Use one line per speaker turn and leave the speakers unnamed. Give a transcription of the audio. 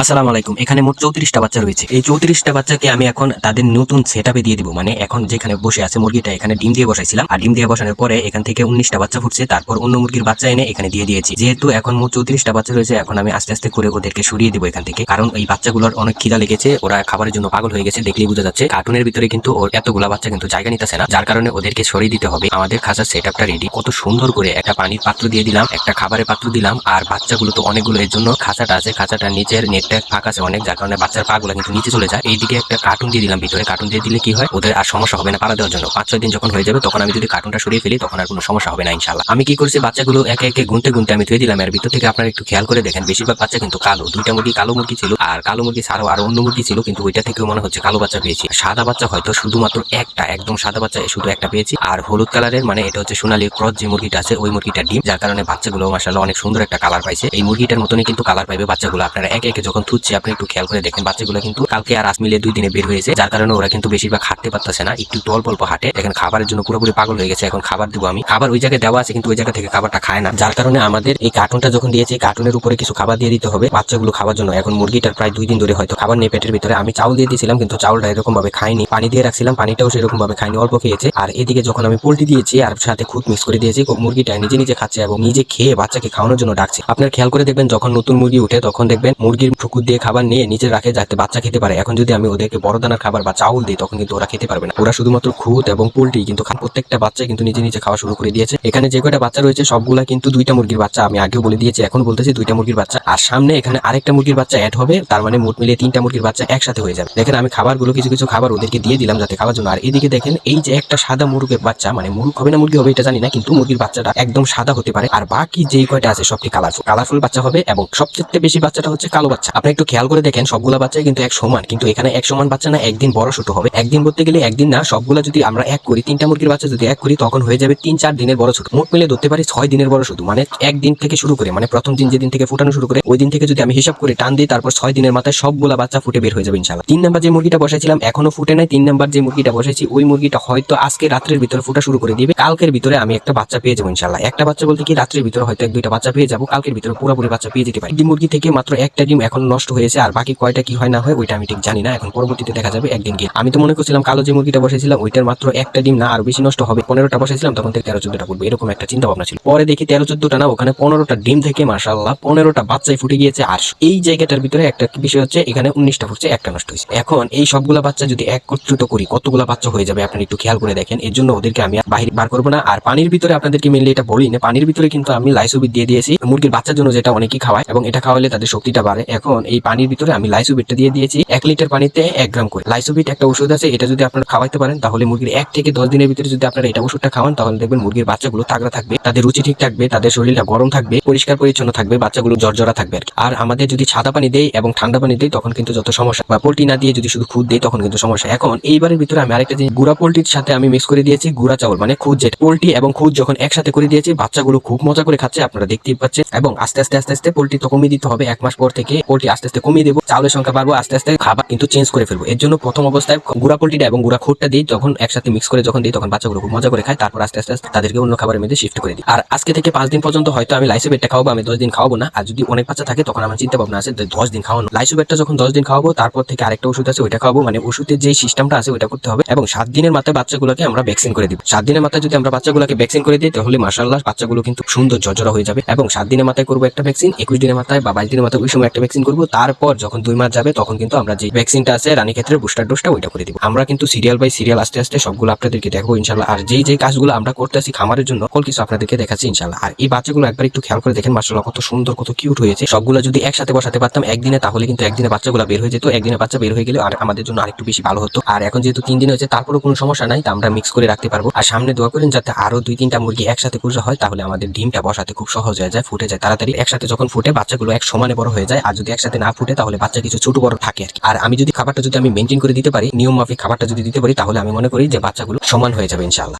আসসালামু আলাইকুম। এখানে মোট চৌত্রিশটা বাচ্চা রয়েছে। এই চৌত্রিশটা বাচ্চাকে আমি এখন তাদের নতুন সেট দিয়ে দিব। মানে এখন যেখানে বসে আছে মুরগিটা, এখানে ডিম দিয়ে বসাইছিলাম। আর ডিম দিয়ে বসানোর পরে এখান থেকে উনিশটা বাচ্চা ফুটছে। তারপর অন্য মুরগির বাচ্চা এনে এখানে দিয়ে দিয়েছি। যেহেতু এখন মোট চৌত্রিশটা বাচ্চা রয়েছে, এখন আমি আস্তে আস্তে করে ওদেরকে সরিয়ে দিব এখান থেকে। কারণ এই বাচ্চাগুলোর অনেক খিদা লেগেছে। ওরা খাবারের জন্য পাগল হয়ে গেছে, দেখলেই বোঝা যাচ্ছে। কার্টুনের ভিতরে কিন্তু ওর এতগুলা বাচ্চা কিন্তু জায়গা নিতেছে না। যার কারণে ওদেরকে সরিয়ে দিতে হবে। আমাদের খাঁচার সেট আপটা রেডি কত সুন্দর করে একটা পানির পাত্র দিয়ে দিলাম, একটা খাবারের পাত্র দিলাম। আর বাচ্চাগুলো তো অনেকগুলো। এর জন্য খাঁচাটা আছে। খাঁচাটা নিচের নেটটা ফাঁকা আছে অনেক, যার কারণে বাচ্চার পাগুলো কিন্তু নিচে চলে যায়। এইদিকে একটা কার্টুন দিয়ে দিলাম ভিতরে। কার্টুন দিয়ে দিলে কি হয়? ওদের আর সমস্যা হবে না পাড়া দেওয়ার জন্য। পাঁচ ছয় দিন যখন হয়ে যাবে, তখন আমি যদি কার্টুনটা সরিয়ে ফেলি, তখন আর কোনো সমস্যা হবে না ইনশাল্লাহ আমি কি করছি? বাচ্চাগুলো একে একে গুনতে গুনতে আমি ধুয়ে দিলাম। এর ভিতর থেকে আপনারা একটু খেয়াল করে দেখেন, বেশিরভাগ বাচ্চা কিন্তু কালো। দুইটা মুরগি কালো মুরগি ছিল, আর কালো মুরগি ছাড়াও আর অন্য মুরগি ছিল, কিন্তু ওইটা থেকেও মনে হচ্ছে কালো বাচ্চা পেয়েছি। সাদা বাচ্চা হয়তো শুধুমাত্র একটা, একদম সাদা বাচ্চা শুধু একটা পেয়েছি। আর হলুদ কালারের মানে এটা হচ্ছে সোনালী ক্রস যে মুরগিটা আছে, ওই মুরগিটা ডিম, যার কারণে বাচ্চাগুলো মাসাল্লাহ অনেক সুন্দর একটা কালার পাইছে। এই মুরগিটার মতনই কিন্তু কালার পাইবে বাচ্চাগুলো। আপনারা একে একে যখন থুচ্ছে আপনি একটু খেয়াল করে দেখেন, বাচ্চাগুলো কিন্তু কালকে আর আজ মিলে দুই দিনে বের হয়েছে। যার কারণে ওরা কিন্তু বেশিরভাগ হাঁটতে পারতেছে না, একটু অল্প অল্প হাঁটে। এখন খাবারের জন্য পুরোপুরি পাগল হয়ে গেছে, এখন খাবার দেবো আমি। খাবার ওই জায়গায় দেওয়া আছে, কিন্তু ওই জায়গা থেকে খাবারটা খায় না। যার কারণে আমাদের এই কার্টুনটা যখন দিয়েছে কার্টুনের উপরে কিছু খাবার দিয়ে দিতে হবে বাচ্চাগুলো খাবার জন্য। এখন মুরগিটার প্রায় দুই দিন ধরে হয়তো খাবার নিয়ে পেটের ভিতরে। আমি চাউল দিয়ে দিয়েছিলাম, কিন্তু চাউলটা এরকম ভাবে খাইনি পানি দিয়ে রাখছিলাম, পানিটাও সেরকম ভাবে খাইনি অল্প খেয়েছে। আর এদিকে যখন আমি পোল্ট্রি দিয়েছি, আর সাথে খুদ মিক্স করে দিয়েছি মুরগিটা নিজে নিজে খাচ্ছে এবং নিজে খেয়ে বাচ্চাকে খাওয়ানোর জন্য ডাকছে। আপনার খেয়াল করে দেখবেন, যখন নতুন মুরগি উঠে, তখন দেখবেন মুরগির ঠুকুর দিয়ে খাবার নিয়ে নিচে রাখে যাতে বাচ্চা খেতে পারে। এখন যদি আমি ওদেরকে বড় দানার খাবার বা চাউল দিই, তখন কিন্তু ওরা খেতে পারবে না। ওরা শুধুমাত্র খুদ এবং পোল্ট্রি কিন্তু প্রত্যেকটা বাচ্চা কিন্তু নিজে নিজে খাওয়া শুরু করে দিয়েছে। এখানে যে কয়টা বাচ্চা রয়েছে, সবগুলা কিন্তু দুইটা মুরগির বাচ্চা। আমি আগেও বলে দিয়েছি, এখন বলতেছি দুইটা মুরগির বাচ্চা। আর সামনে এখানে আরেকটা মুরগির বাচ্চা অ্যাড হবে। তার মানে মোট মিলিয়ে তিনটা মুরগির বাচ্চা একসাথে হয়ে যাবে। দেখেন, আমি খাবারগুলো কিছু কিছু খাবার ওদেরকে দিয়ে দিলাম যাতে খাওয়ার জন্য। আর এদিকে দেখেন, এই যে একটা সাদা মুরগের বাচ্চা মানে মুরগ হবে না মুরগি হবে এটা জানি না, কিন্তু মুরগির বাচ্চাটা একদম সাদা হতে পারে। আর বাকি যেই কয়টা আছে, সবটি কালারফুল কালারফুল বাচ্চা হবে এবং সবচেয়ে বেশি বাচ্চাটা হচ্ছে কালো বাচ্চা। আপনি একটু খেয়াল করে দেখেন, সবগুলা বাচ্চাই কিন্তু এক সমান, কিন্তু এখানে এক সমান বাচ্চা না, একদিন বড় ছোট হবে। একদিন বলতে গেলে একদিন না, সবগুলা যদি আমরা এক করি, তিনটা মুরগির বাচ্চা যদি এক করি, তখন হয়ে যাবে তিন, চার দিনের বড় ছোট। মোট মিলে ধরতে পারি ছয় দিনের বড় শুধু মানে একদিন থেকে শুরু করে মানে প্রথম দিন যেদিন থেকে ফুটানো শুরু করে, ওই দিন থেকে যদি আমি হিসাব করে টান দিই, তারপর ছয় দিনের মাথায় সবগুলা বাচ্চা ফুটে বের হয়ে যাবে ইনশাল্লাহ তিন নাম্বার যে মুরগিটা বসাইছিলাম, এখনও ফুটে নাই, তিন নাম্বার যে মুরগিটা বসাইছি, ওই মুরগিটা হয়তো আজকে রাত্রের ভিতরে ফুটা শুরু করে দিবে, কালকের ভিতরে আমি একটা বাচ্চা পেয়ে যাব ইনশাল্লাহ একটা বাচ্চা বলতে কি, রাত্রের ভিতরে হয়তো এক দুইটা বাচ্চা পেয়ে যাব, কালকের ভিতরে পুরোপুরি বাচ্চা পেয়ে যেতে পারি। মুরগি থেকে মাত্র একটা ডিম এখন নষ্ট হয়েছে আর বাকি কয়টা কি হয় না হয় ওইটা আমি ঠিক জানি না। এখন পরবর্তীতে দেখা যাবে একদিন গিয়ে। আমি তো মনে করছিলাম কালো যে মুরগিটা বসেছিলাম, ওইটার মাত্র একটা ডিম না, আর বেশি নষ্ট হবে। পনেরোটা বসেছিলাম, তখন থেকে তেরো চোদ্দটা পড়বে এরকম একটা চিন্তা ভাবনা ছিল। পরে দেখি তেরো চোদ্দটা না, ওখানে পনেরোটা ডিম থেকে মার্শাল্লাহ পনেরোটা বাচ্চাই ফুটে গিয়েছে। আর এই জায়গাটার ভিতরে একটা বিষয় হচ্ছে, এখানে উনিশটা ফুটছে, একটা নষ্ট হয়েছে। এখন এই সবগুলা বাচ্চা যদি একত্রিত করি, কতগুলা বাচ্চা হয়ে যাবে আপনি একটু খেয়াল করে দেখেন। এর জন্য ওদেরকে আমি বাহির বার করব না। আর পানির ভিতরে আপনাদেরকে মেনলি এটা বলি না পানির ভিতরে কিন্তু আমি লাইসোবিট দিয়ে দিয়েছি। মুরগির বাচ্চার জন্য যেটা অনেকেই খাওয়ায়, এবং এটা খাওয়ালে তাদের শক্তিটা বাড়ে। এখন এই পানির ভিতরে আমি লাইসোবিটটা দিয়ে দিয়েছি এক লিটার পানিতে এক গ্রাম করে। লাইসোবিট একটা ওষুধ আছে, এটা যদি আপনারা খাওয়াইতে পারেন, তাহলে মুরগির এক থেকে দশ দিনের ভিতরে যদি আপনারা এটা ওষুধটা খাওয়ান, তাহলে দেখবেন মুরগির বাচ্চাগুলো তাগড়া থাকবে, তাদের রুচি ঠিক থাকবে, তাদের শরীরটা গরম থাকবে, পরিষ্কার পরিচ্ছন্ন থাকবে, বাচ্চাগুলো জর্জরা থাকবে আর আমাদের যদি সাদা পানি দেয় এবং ঠান্ডা পানি দেয় তখন কিন্তু যত সমস্যা। বা পোল্ট্রি না দিয়ে যদি শুধু খুদ দেয় তখন কিন্তু সমস্যা। এখন এইবারের ভিতরে আমি আরেকটা জিনিস, গুড়া পোল্ট্রির সাথে আমি মিক্স করে দিয়েছি গুড়া চাউল মানে খুদ যেটা। পোল্ট্রি এবং খুদ যখন একসাথে করে দিয়েছি, বাচ্চাগুলো খুব মজা করে খাচ্ছে, আপনারা দেখতেই পাচ্ছেন। এবং আস্তে আস্তে আস্তে আস্তে পোল্ট্রি তো কমিয়ে দিতে হবে, এক মাস পর থেকে পোল্ট্রি আস্তে আস্তে কমিয়ে দেবো। চাউলের সংখ্যা বাড়বো, আস্তে আস্তে খাবার কিন্তু চেঞ্জ করে ফেলব। এর জন্য প্রথম অবস্থায় গুড়া পোল্ট্রিটা এবং গুড়া খোটটা দিই, যখন একসাথে মিক্স করে যখন দিই, তখন বাচ্চাগুলো খুব মজা করে খায়। তারপর আস্তে আস্তে আস্তে তাদেরকে অন্য খাবারের মধ্যে শিফট করে দিই। আর আজকে থেকে পাঁচ দিন পর্যন্ত হয়তো আমি লাইসোবেটটা খাওয়াবো, আমি দশ দিন খাওয়াবো না। আর যদি অনেক বাচ্চা থাকে, তখন আমার চিন্তা ভাবনা আছে দশ দিন খাওয়ানো। লাইসোবেটটা যখন দশ দিন খাওয়াবো, তারপর থেকে আরেকটা ওষুধ আছে, ওইটা খাওয়াবো। মানে ওষুধের যে সিস্টেমটা আছে, ওইটা করতে হবে। এবং সাত দিনের মাথায় বাচ্চাগুলোকে আমরা ভ্যাকসিন করে দিব। সাত দিনের মাথায় যদি আমরা বাচ্চাগুলোকে ভ্যাকসিন করে দিই, তাহলে মার্শাল্লাহ বাচ্চাগুলো কিন্তু সুন্দর জর্জরা হয়ে যাবে। এবং সাত দিনের মাথায় করব একটা ভ্যাকসিন একুশ দিনের মাথায় বা বাইশ দিনের মাথায় ওই সময় একটা ভ্যাকসিন করব। তারপর যখন দুই মাস যাবে তখন কিন্তু আমরা যে ভ্যাকসিনটা আছে রানী ক্ষেত্রে বুস্টার ডোজটা ওইটা করে দিব। আমরা কিন্তু সিরিয়াল বাই সিরিয়াল আস্তে আস্তে সবগুলো আপনাদেরকে দেখব ইনশাল্লাহ আর যেই যেই কাজগুলো আমরা করতেছি খামারের জন্য, সকল কিছু আপনাদেরকে দেখাচ্ছি ইনশাল্লাহ আর এই বাচ্চাগুলো একবার একটু খেয়াল করে দেখেন মার্শাল্লাহ কত সুন্দর, কত কিউট হয়েছে। সবগুলো যদি একসাথে বসাতে পারতাম, একদিনে তাহলে কিন্তু একদিনে বাচ্চাগুলো বের হয়ে যেত, একদিনে বাচ্চা বের হয়ে গেলে আর আমাদের জন্য আরেকটু বেশি ভালো হতো। আর এখন যেহেতু তিন দিন হয়েছে, তারপরও কোনো সমস্যা নাই, তা আমরা মিক্স করে রাখতে পারব। আর সামনে দোয়া করেন, যাতে আরও দুই তিনটা মুরগি একসাথে পুজো হয়, তাহলে আমাদের ডিমটা বসাতে খুব সহজ হয়ে যায়, ফুটে যায়। তাড়াতাড়ি একসাথে যখন ফুটে, বাচ্চাগুলো এক সমানে বড় হয়ে যায়। আর যদি একসাথে না ফুটে তাহলে বাচ্চা কিছু ছোট বড় থাকে আর আর আমি যদি খাবারটা যদি আমি মেনটেন করে দিতে পারি, নিয়ম মাফিক খাবারটা যদি দিতে পারি, তাহলে আমি মনে করি যে বাচ্চাগুলো সমান হয়ে যাবে ইনশাল্লাহ